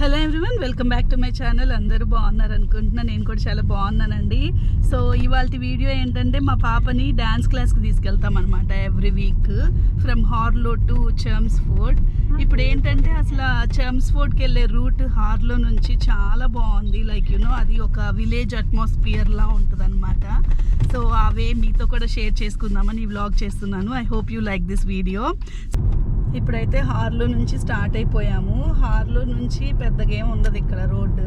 Hello everyone welcome back to my channel. అందరూ బాగున్నారు అనుకుంటున్నా. నేను కూడా చాలా బాగున్నానండి. సో ఇవాళ వీడియో ఏంటంటే మా పాపని డ్యాన్స్ క్లాస్కి తీసుకెళ్తాం అనమాట every week from Harlow to Chelmsford ఇప్పుడు ఏంటంటే అసలు చర్మ్స్ ఫోర్డ్కి వెళ్ళే రూట్ హార్లో నుంచి చాలా బాగుంది. లైక్ యూనో అది ఒక విలేజ్ అట్మాస్ఫియర్లా ఉంటుంది అనమాట సో అవే మీతో కూడా షేర్ చేసుకుందామని ఈ వ్లాగ్ చేస్తున్నాను. I hope you like this video. ఇప్పుడైతే హార్లో నుంచి స్టార్ట్ అయిపోయాము. హార్లో నుంచి పెద్దగా ఏం ఉండదు ఇక్కడ road.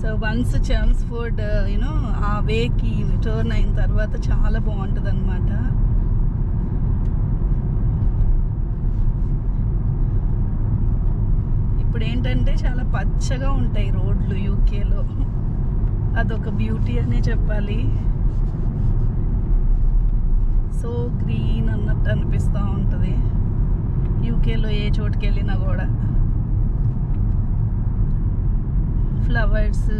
So once Chelmsford you know ఆ వేకి టర్న్ అయిన తర్వాత చాలా బాగుంటుంది అనమాట ఇప్పుడు ఏంటంటే చాలా పచ్చగా ఉంటాయి రోడ్లు యూకేలో. అదొక బ్యూటీ అనే చెప్పాలి. సో గ్రీన్ అన్నట్టు అనిపిస్తూ ఉంటుంది. యూకేలో ఏ చోటుకి వెళ్ళినా కూడా. ఫ్లవర్స్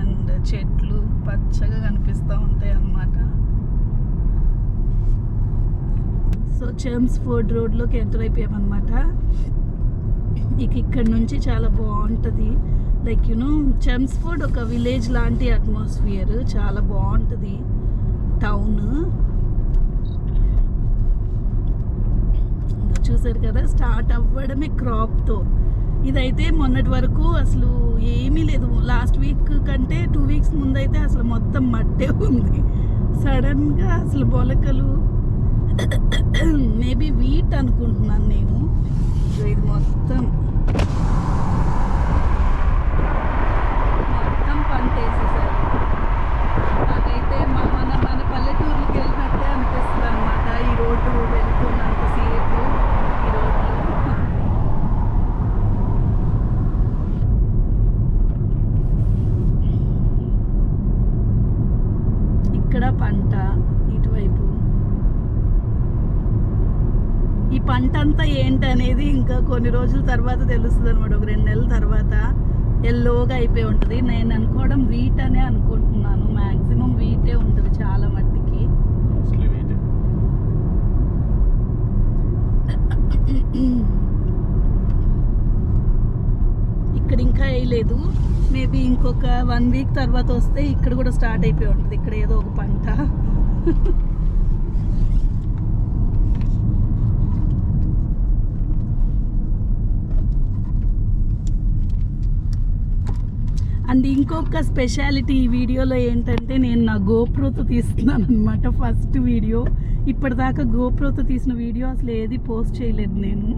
అండ్ చెట్లు పచ్చగా కనిపిస్తూ ఉంటాయి అన్నమాట. సో చెమ్స్ ఫోర్డ్ రోడ్లోకి ఎంటర్ అయిపోయామన్నమాట. ఇక ఇక్కడ నుంచి చాలా బాగుంటుంది. లైక్ యూనో చెమ్స్ ఫోర్డ్ ఒక విలేజ్ లాంటి అట్మాస్ఫియర్. చాలా బాగుంటుంది టౌన్ చేశారు కదా స్టార్ట్ అవ్వడమే క్రాప్తో ఇదైతే మొన్నటి వరకు అసలు ఏమీ లేదు. లాస్ట్ వీక్ కంటే టూ వీక్స్ ముందైతే అసలు మొత్తం మట్టే ఉంది. సడన్గా అసలు బొలకలు మేబీ వీట్ అనుకుంటున్నాను నేను. ఇది మొత్తం. మొత్తం పంట వేసేసారు. నాకైతే మన మన పల్లెటూరుకి వెళ్ళినట్టే అనిపిస్తుంది అనమాట ఈ రోడ్డు వెళ్తున్నంతసేపు ఈ రోడ్లు ఇక్కడ పంట ఇటువైపు ఈ పంట అంతా ఏంటి అనేది ఇంకా కొన్ని రోజుల తర్వాత తెలుస్తుంది అనమాట ఒక రెండు నెలల తర్వాత ఎల్లోగా అయిపోయి ఉంటుంది. నేను అనుకోవడం వీట్ అనే అనుకుంటున్నాను. మ్యాక్సిమం వీటే ఉంటుంది చాలా మట్టికి. ఇక్కడ ఇంకా వేయలేదు మేబీ ఇంకొక వన్ వీక్ తర్వాత వస్తే ఇక్కడ కూడా స్టార్ట్ అయిపోయి ఉంటుంది. ఇక్కడ ఏదో ఒక పంట. అండ్ ఇంకొక స్పెషాలిటీ ఈ వీడియోలో ఏంటంటే నేను నా గోప్రోతో తీస్తున్నాను అనమాట ఫస్ట్ వీడియో. ఇప్పటిదాకా గోప్రోతో తీసిన వీడియో అసలు ఏది పోస్ట్ చేయలేదు నేను.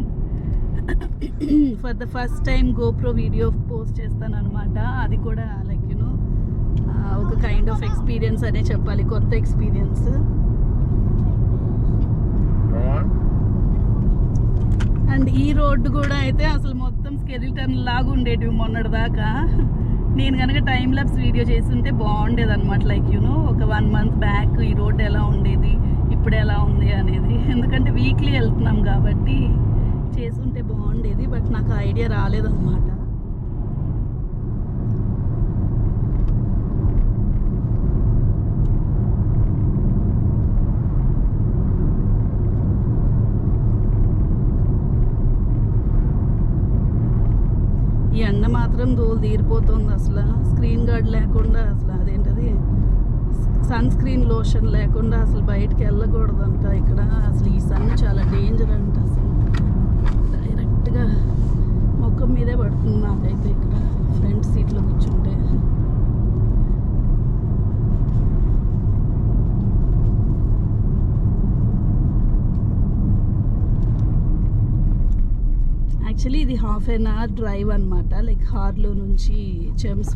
For the first time GoPro video post చేస్తాను అనమాట అది కూడా లైక్ యూనో ఒక కైండ్ ఆఫ్ ఎక్స్పీరియన్స్ అనే చెప్పాలి. కొత్త ఎక్స్పీరియన్స్. అండ్ ఈ రోడ్డు కూడా అయితే అసలు మొత్తం స్కెలిటన్ లాగా ఉండేటివి మొన్నటి దాకా నేను కనుక టైం ల్యాబ్స్ వీడియో చేస్తుంటే బాగుండేది అనమాట లైక్ యూనో ఒక వన్ మంత్ బ్యాక్ ఈ రోడ్ ఎలా ఉండేది ఇప్పుడు ఎలా ఉంది అనేది. ఎందుకంటే వీక్లీ వెళ్తున్నాం కాబట్టి చేసుంటే బాగుండేది బట్ నాకు ఐడియా రాలేదన్నమాట ఈ ఎండ మాత్రం ధూళి తీరిపోతుంది అసలు. స్క్రీన్ గార్డ్ లేకుండా అసలు అదేంటది? సన్ స్క్రీన్ లోషన్ లేకుండా అసలు బయటికి వెళ్ళకూడదంట ఇక్కడ. అసలు ఈ సన్ చాలా డేంజర్ అంట అసలు. డైరెక్ట్గా ముఖం మీదే పడుతుంది నాకైతే ఇక్కడ. ఫ్రంట్ సీట్లో కూర్చుంటే. యాక్చువల్లీ ఇది హాఫ్ అన్ అవర్ డ్రైవ్ అనమాట లైక్ హార్లో నుంచి చెమ్స్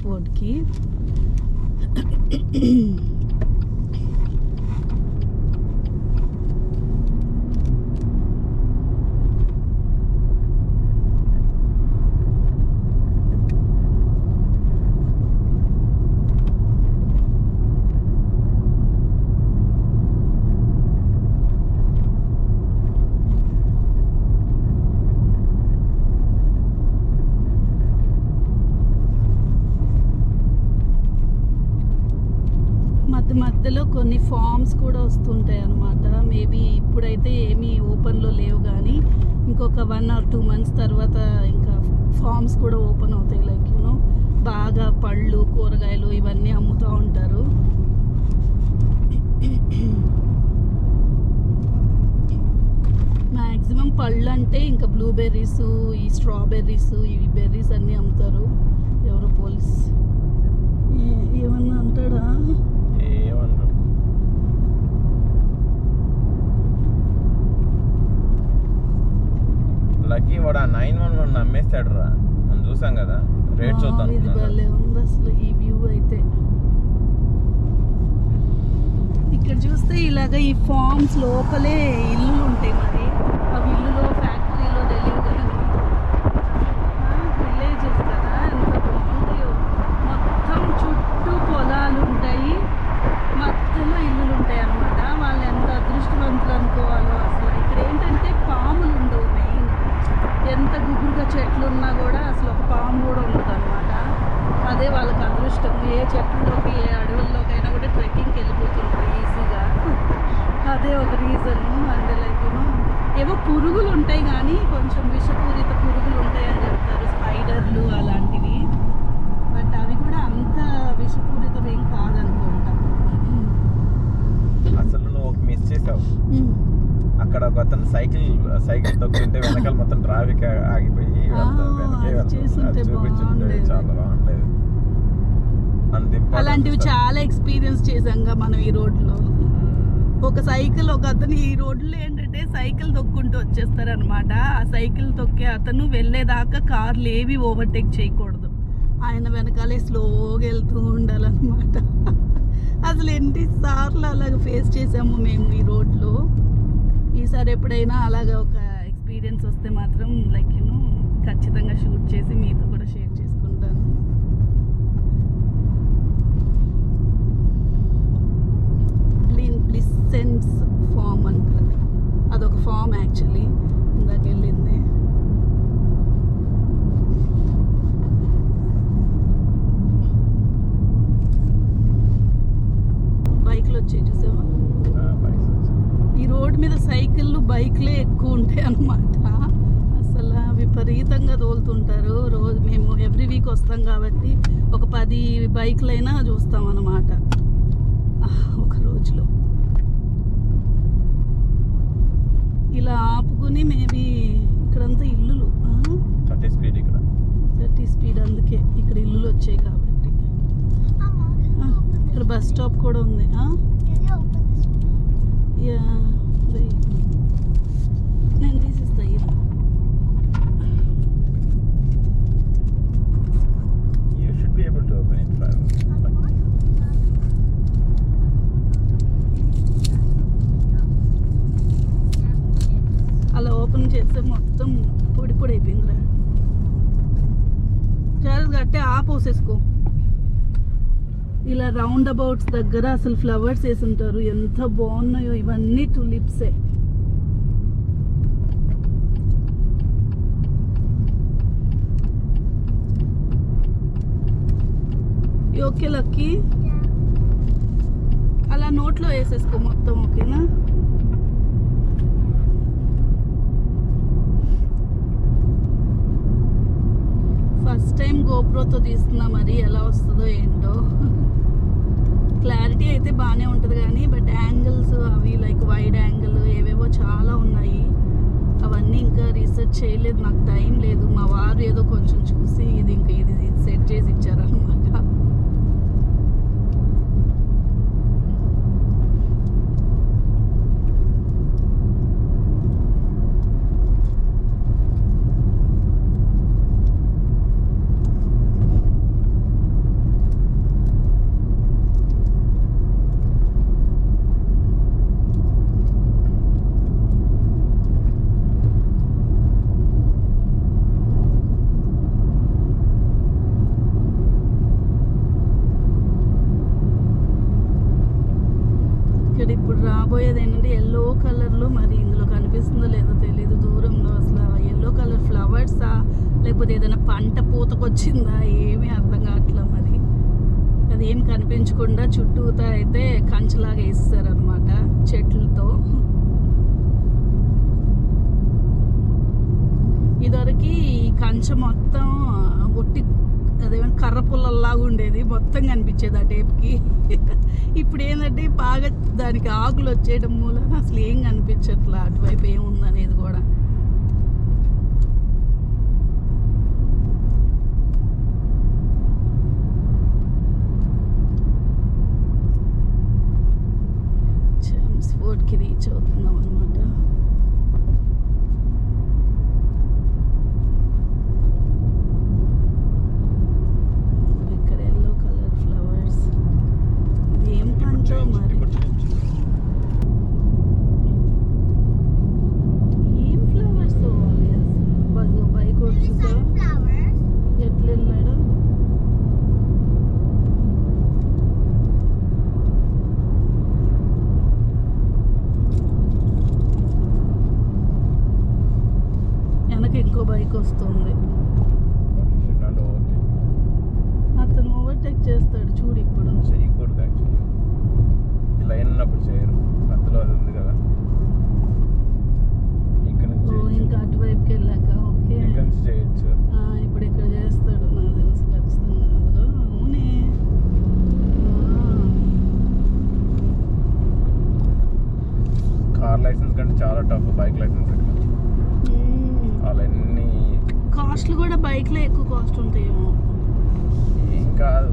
మధ్యలో కొన్ని ఫామ్స్ కూడా వస్తుంటాయి అన్నమాట. మేబీ ఇప్పుడైతే ఏమీ ఓపెన్లో లేవు కానీ ఇంకొక వన్ ఆర్ టూ మంత్స్ తర్వాత ఇంకా ఫార్మ్స్ కూడా ఓపెన్ అవుతాయి. లైక్ యూనో బాగా పళ్ళు కూరగాయలు ఇవన్నీ అమ్ముతూ ఉంటారు. మ్యాక్సిమం పళ్ళు అంటే ఇంకా బ్లూబెర్రీస్ ఈ స్ట్రాబెర్రీస్ ఈ బెర్రీస్ అన్నీ అమ్ముతారు. ఎవరో పోలీస్. ఏమన్నా అంటాడా? ఏమన్నారు లక్కీ వాడు ఆ నైన్ వన్ వన్ అమ్మేస్తాడు రా మనం చూసాం కదా రేట్ చూద్దాం అసలు ఈ వ్యూ అయితే. ఇక్కడ చూస్తే ఇలాగ ఈ ఫార్మ్స్ లోపలే ఇల్లులు ఉంటాయి మరి. అవి ఇల్లులో ఫ్యాక్టరీలో తెలియదు కానీ విలేజెస్ కదా ఎంత బాగుంటాయో మొత్తం చుట్టూ పొలాలు ఉంటాయి మధ్యలో ఇల్లులు ఉంటాయి అన్నమాట వాళ్ళు ఎంత అదృష్టవంతులు అనుకోవాలో అసలు ఇక్కడ ఏంటంటే పాములు ఉండవు మెయిన్ ఎంత గుబురుగా చెట్లు ఉన్నా కూడా అసలు ఒక పాము కూడా ఉండదు అనమాట అదే వాళ్ళకి అదృష్టం. ఏ చెట్లలోకి ఏ అడవుల్లోకైనా కూడా ట్రెక్కింగ్కి వెళ్ళిపోతుంటారు ఈజీగా. అదే ఒక రీజన్. అంటే లైక్ ఏవో పురుగులు ఉంటాయి కానీ కొంచెం విషపూరిత పురుగులు ఉంటాయని చెప్తారు. స్పైడర్లు అలాంటివి. బట్ అవి కూడా అంత విషపూరితం ఏం కాదనుకుంటా. అసలు నువ్వు ఒక మిస్ చేసావు. అక్కడ ఒక అతను సైకిల్ సైకిల్ తొక్కుంటే వెనకాల మొత్తం ట్రాఫిక్ ఆగిపోయి చూపించుంటే. చాలా బాగుండేది. అలాంటివి. చాలా ఎక్స్పీరియన్స్ చేసాంగా మనం ఈ రోడ్లో. మ్మ్. ఒక సైకిల్ ఒక అతను ఈ రోడ్లో ఏంటంటే సైకిల్ తొక్కుంటూ వచ్చేస్తారనమాట. ఆ సైకిల్ తొక్కే అతను వెళ్ళేదాకా కార్లు ఏవి ఓవర్టేక్ చేయకూడదు. ఆయన వెనకాలే స్లోగా వెళ్తూ ఉండాలన్నమాట. అసలు ఎన్ని సార్లు అలాగ ఫేస్ చేసాము మేము ఈ రోడ్లో. ఈసారి ఎప్పుడైనా అలాగ ఒక ఎక్స్పీరియన్స్ వస్తే మాత్రం లైక్ యూను ఖచ్చితంగా షూట్ చేసి మీతో కూడా షేర్ చేసుకుంటాను. లిసెన్స్ ఫామ్ అంటారు. అదొక ఫామ్ యాక్చువల్లీ ఇందాక వెళ్ళింది. బైక్లో వచ్చి చూసావా? ఈ రోడ్ మీద సైకిళ్ళు బైక్లే ఎక్కువ ఉంటాయి అన్నమాట. అసలు విపరీతంగా తోలుతుంటారు. రోజు మేము ఎవ్రీ వీక్ వస్తాం కాబట్టి ఒక పది బైక్లైనా చూస్తాం అన్నమాట. ఆ, ఒక రోజులో. ఇలా ఆపుకుని మేబీ ఇక్కడంతా ఇల్లులు థర్టీ స్పీడ్ ఇక్కడ. థర్టీ స్పీడ్ అందుకే ఇక్కడ ఇల్లులు వచ్చాయి కాబట్టి. ఆ, ఇక్కడ బస్ స్టాప్ కూడా ఉంది ఆ? Yeah wait. నేను తీసిస్తా ఇది you should be able to open it five అలా ఓపెన్ చేస్తే మొత్తం పొడి పొడి అయిపోయిందిరా చార్జ్ కట్టే ఆ పోసేసుకో ఇలా రౌండ్ అబౌట్స్ దగ్గర అసలు ఫ్లవర్స్ వేసి ఉంటారు ఎంత బాగున్నాయో ఇవన్నీ టులిప్సే. ఓకే లక్కీ అలా నోట్లో వేసేసుకో మొత్తం ఓకేనా ఫస్ట్ టైం గోప్రోతో తీస్తున్నా మరి ఎలా వస్తుందో ఏంటో. క్లారిటీ అయితే బాగానే ఉంటుంది కానీ బట్ యాంగిల్స్ అవి లైక్ వైడ్ యాంగిల్ ఏవేవో చాలా ఉన్నాయి. అవన్నీ ఇంకా రీసెర్చ్ చేయలేదు నాకు టైం లేదు. మా వారు ఏదో కొంచెం చూసి ఇది ఇంకా ఇది సెట్ చేసి ఇచ్చారనమాట ఇక్కడ ఇప్పుడు రాబోయేది ఏంటంటే ఎల్లో కలర్లో మరి ఇందులో కనిపిస్తుందో లేదో తెలియదు దూరంలో అసలు ఎల్లో కలర్ ఫ్లవర్సా లేకపోతే ఏదైనా పంట పూతకొచ్చిందా ఏమీ అర్థం కావట్లేదు మరి. అదేం కనిపించకుండా చుట్టూతా అయితే కంచలాగా వేస్తారనమాట చెట్లతో. ఇదివరకు ఈ కంచె మొత్తం ఒట్టి అదేమో కర్ర పుల్లల్లాగా ఉండేది మొత్తం కనిపించేది ఆ టేప్కి ఇప్పుడు ఏంటంటే బాగా దానికి ఆకులు వచ్చేయడం మూలన అసలు ఏం కనిపించట్లా అటువైపు ఏముందనేది కూడా. ఫోర్ట్కి రీచ్ అవుతున్నాం అనమాట ఇక్కడ ఎల్లో కలర్ ఫ్లవర్స్ ఇది ఏం ఇప్పుడు పంటో చేయించు, మరి ఇప్పుడు చేయించు. ఏం ఫ్లవర్స్ అవి అసలు బైక్ వచ్చుతా Sunflowers. ఎట్లా వెళ్ళాడు వెనక ఇంకో బైక్ వస్తుంది You should not overtake. అతను ఓవర్టేక్ చేస్తాడు చూడు ఇప్పుడు చేయకూడదు యాక్చువల్లీ ఇలా అయినప్పుడు చేయరు మధ్యలో అది ఉంది కదా ఇక్కడ నుంచి ఓ చేయొచ్చు. ఇంకా అటువైపుకి వెళ్ళాక ఓకే ఇక్కడ నుంచి చేయొచ్చు ఆ, ఇప్పుడు ఇక్కడ చేస్తాడు నాకు తెలుసు ఖచ్చితంగా అదిగో అవునే కార్ లైసెన్స్ కంటే చాలా టఫ్ బైక్ లైసెన్స్ ఇక్కడ వాళ్ళన్నీ కాస్ట్లు కూడా బైక్లో ఎక్కువ కాస్ట్ ఉంటాయేమో. ఏం కాదు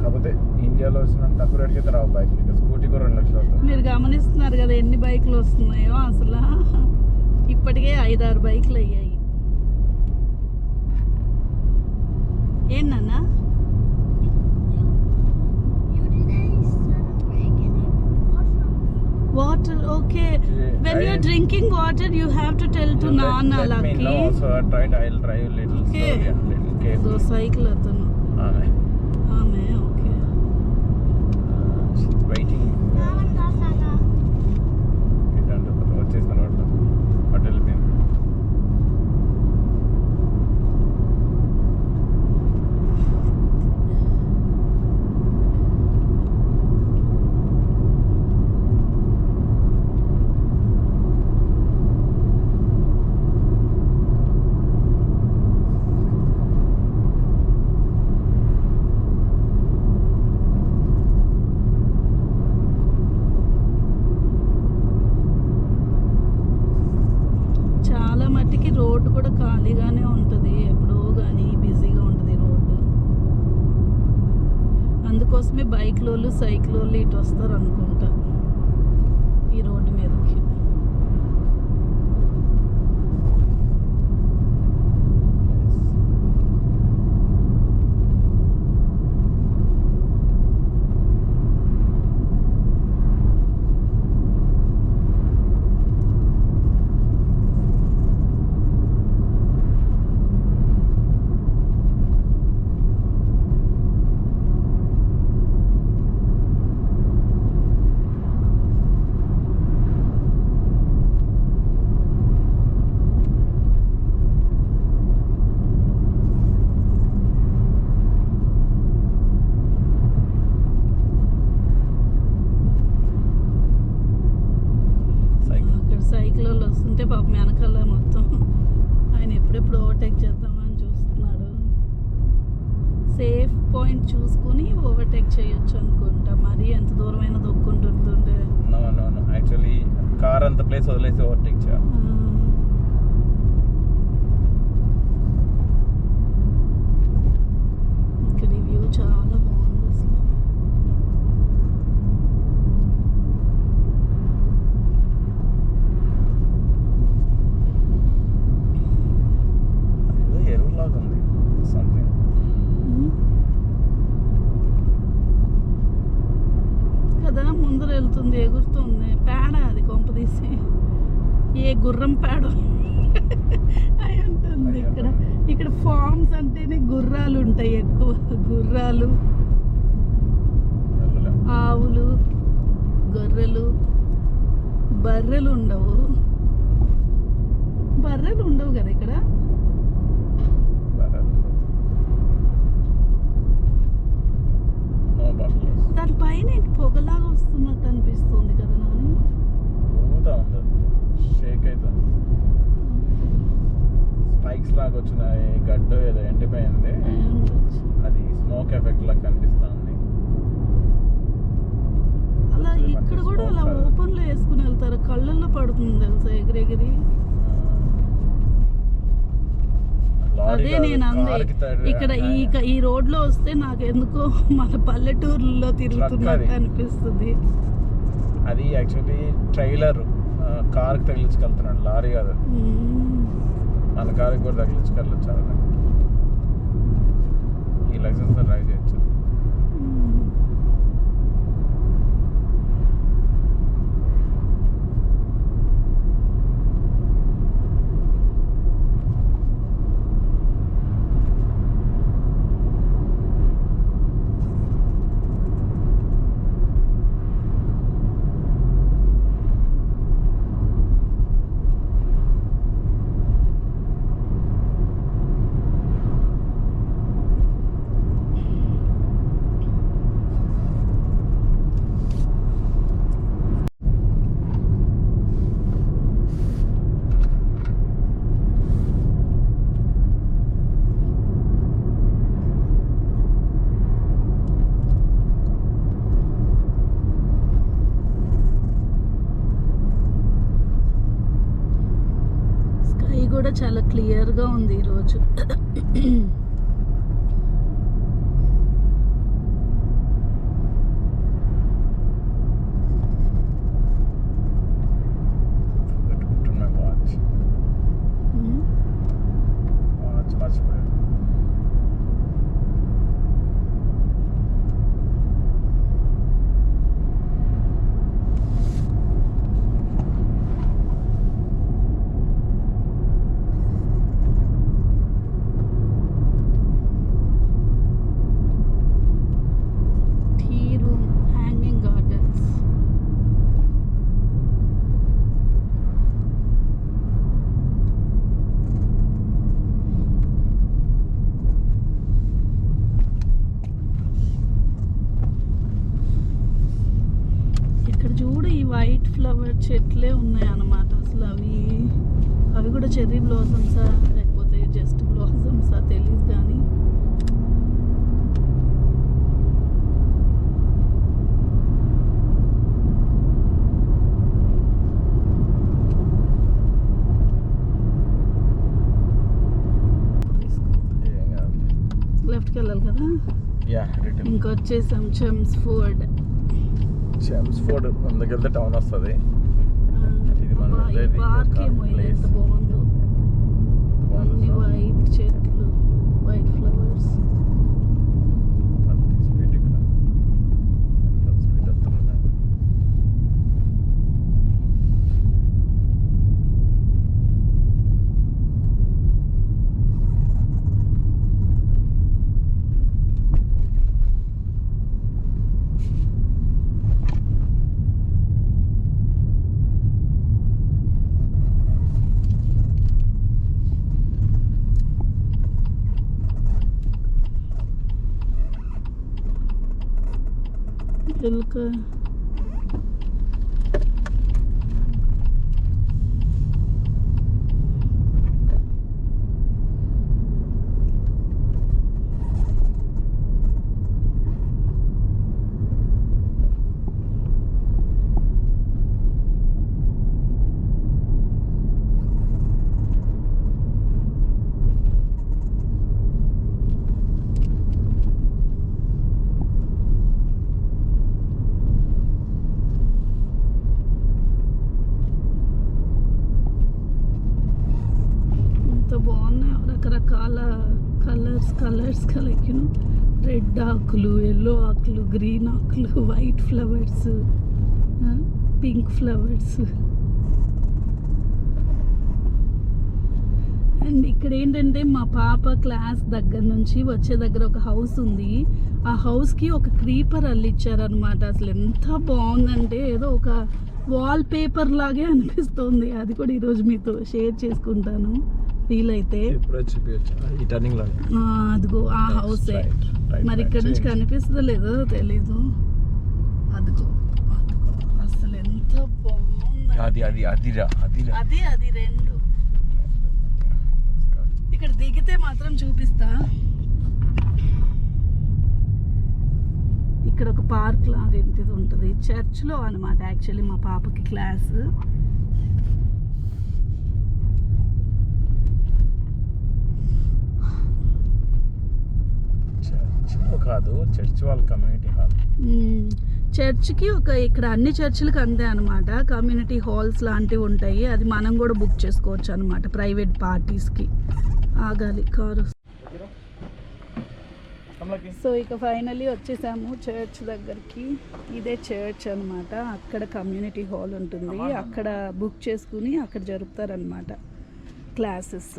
కాకపోతే ఇండియాలో వచ్చిన తక్కువ రేట్కి అయితే రావు బైక్ స్కూటీ కూడా రెండు లక్షలు అవుతుంది. మీరు గమనిస్తున్నారు కదా ఎన్ని బైకులు వస్తున్నాయో అసలు. ఇప్పటికే ఐదారు బైకులు అయ్యాయి. ఏంటన్నా Okay. Yeah, when I, you're drinking water, you have to tell to Nana let, let Lucky. Me know, so I tried, I'll drive a little okay. slowly little. So cycle atanu. Alright. అందుకోసమే బైక్లోళ్ళు సైకిలోళ్ళు ఇటు వస్తారు అనుకుంటా. ఈ road మీద cycle అక్కడ cycle వాళ్ళు వస్తుంటే పాపం వెనకాల మొత్తం ఆయన ఎప్పుడెప్పుడు ఓవర్టేక్ చేద్దామని చూస్తున్నాడు సేఫ్ పాయింట్ చూసుకుని ఓవర్టేక్ చేయొచ్చు అనుకుంటా మరి ఎంత దూరమైనా దొక్కుంటుంటుంటే no no no actually car అంత ప్లేస్ వదిలేసి ఓవర్టేక్ చేయాలి ఇక్కడ ఈ వ్యూ చాలా బాగుంది అసలు ఏదో ఎరువులాగా ఉంది సంథింగ్ కదా ముందర వెళ్తుంది ఎగురుతుంది పేడ అది కొంప తీసి ఏ గుర్రం పేడ అయి ఉంటుంది ఇక్కడ ఇక్కడ ఫార్మ్స్ అంటేనే ఉంటాయి ఎక్కువ గుర్రాలు ఆవులు గొర్రెలు బర్రెలు ఉండవు బర్రెలు ఉండవు కదా ఇక్కడ? నో బట్టలు దానిపైన ఏంటి పొగలాగా వస్తున్నట్టు అనిపిస్తుంది కదా నాని? ఊగుతా ఉంది షేక్ అవుతుంది ఎండిపోయింది. అది స్మోక్ ఎఫెక్ట్ లా కనిపిస్తుంది. అలా ఇక్కడ కూడా అలా ఓపెన్లో వేసుకుని వెళ్తారు. కళ్ళల్లో పడుతుంది తెలుసా ఎగిరెగిరి? అదే నేను అంది. ఇక్కడ ఈ ఈ రోడ్లో వస్తే నాకు ఎందుకో మన పల్లెటూరులో తిరుగుతున్నట్టు. అనిపిస్తుంది. అది యాక్చువల్లీ ట్రైలర్ కార్కి తగిలించుకెళ్తున్నాడు లారీ కాదు మ్మ్. మన కూడా తగిలించుకెళ్ళచ్చు అలా ఈ లైసెన్స్ డ్రైవ్ చేయొచ్చు మ్మ్. స్కై కూడా చాలా క్లియర్గా ఉంది ఈరోజు చెట్లే ఉన్నాయి అన్నమాట అసలు అవి అవి కూడా చెర్రీ బ్లాసమ్సా లేకపోతే జస్ట్ బ్లాసమ్సా తెలియదు కానీ. లెఫ్ట్కి వెళ్ళాలి కదా? ఇంకొచ్చేసాం చెమ్స్ ఫుడ్ చెమ్స్ ఫోర్డ్ ముందుకెళ్తే టౌన్ వస్తుంది. ఇది మనం ఈ వెళ్ళేది పార్క్ ఒక ఏమో ఇది ఎంత place. బాగుందో అన్ని వైట్ చెట్లు వైట్ ఫ్లవర్స్ స్పీడ్ ఇక్కడ ఎంత స్పీడ్ వస్తుందా ఎలుక ఎంత కలర్స్ కలర్స్ రెడ్ ఆకులు ఎల్లో ఆకులు గ్రీన్ ఆకులు white flowers pink flowers and ఇక్కడ ఏంటంటే మా పాప క్లాస్ దగ్గర నుంచి వచ్చే దగ్గర ఒక హౌస్ ఉంది. ఆ హౌస్కి ఒక క్రీపర్ అల్లిచ్చారనమాట అసలు ఎంత బాగుందంటే ఏదో ఒక వాల్ పేపర్ లాగే అనిపిస్తుంది. అది కూడా ఈరోజు మీతో షేర్ చేసుకుంటాను. వీలైతే ఇప్పుడు చూపించచ్చు ఈ టర్నింగ్లో. ఆ, అదిగో ఆ హౌసే మరి ఇక్కడ నుంచి కనిపిస్తుందో లేదో తెలీదు. అదిగో అసలు ఎంత బాగుంది. అది అది అదిరా అదిరా. అది అది రెండు. ఇక్కడ దిగితే మాత్రం చూపిస్తా. ఇక్కడ ఒక పార్క్ లాంటిది ఉంటుంది. చర్చ్లో అనమాట యాక్చువల్లీ మా పాపకి క్లాస్ చర్చ్ కాదు చర్చ్ వాళ్ళ కమ్యూనిటీ హాల్. చర్చ్కి ఒక ఇక్కడ అన్ని చర్చిలకు అంతే అనమాట కమ్యూనిటీ హాల్స్ లాంటివి ఉంటాయి. అది మనం కూడా బుక్ చేసుకోవచ్చు అనమాట ప్రైవేట్ పార్టీస్కి ఆగాలి కారు సో ఇక ఫైనల్లీ వచ్చేసాము చర్చ్ దగ్గరికి. ఇదే చర్చ్ అన్నమాట. అక్కడ కమ్యూనిటీ హాల్ ఉంటుంది. అక్కడ బుక్ చేసుకుని అక్కడ జరుపుతారనమాట క్లాసెస్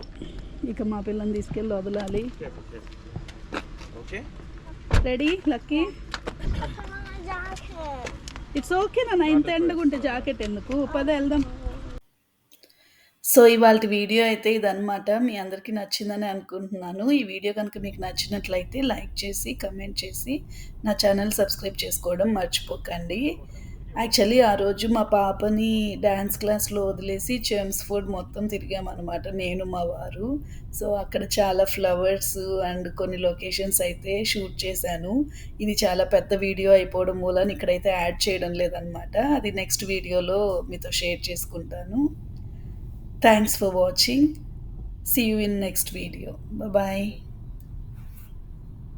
ఇక మా పిల్లని తీసుకెళ్ళి వదలాలి. Okay ready lucky. It's okay నా ఇంత ఎండగా ఉంటే జాకెట్ ఎందుకు? పద వెళ్దాం. సో ఇవాళ వీడియో అయితే ఇదన్నమాట. మీ అందరికీ నచ్చిందని అనుకుంటున్నాను. ఈ వీడియో కనుక మీకు నచ్చినట్లయితే లైక్ చేసి కమెంట్ చేసి నా ఛానల్ సబ్స్క్రైబ్ చేసుకోవడం మర్చిపోకండి. యాక్చువల్లీ ఆ రోజు మా పాపని డ్యాన్స్ క్లాస్లో వదిలేసి చెమ్స్ ఫుడ్ మొత్తం తిరిగామన్నమాట. నేను మా వారు. సో అక్కడ చాలా ఫ్లవర్స్ అండ్ కొన్ని లొకేషన్స్ అయితే షూట్ చేశాను. ఇది చాలా పెద్ద వీడియో అయిపోవడం మూలన ఇక్కడైతే యాడ్ చేయడం లేదనమాట అది నెక్స్ట్ వీడియోలో మీతో షేర్ చేసుకుంటాను. Thanks for watching see you in next video bye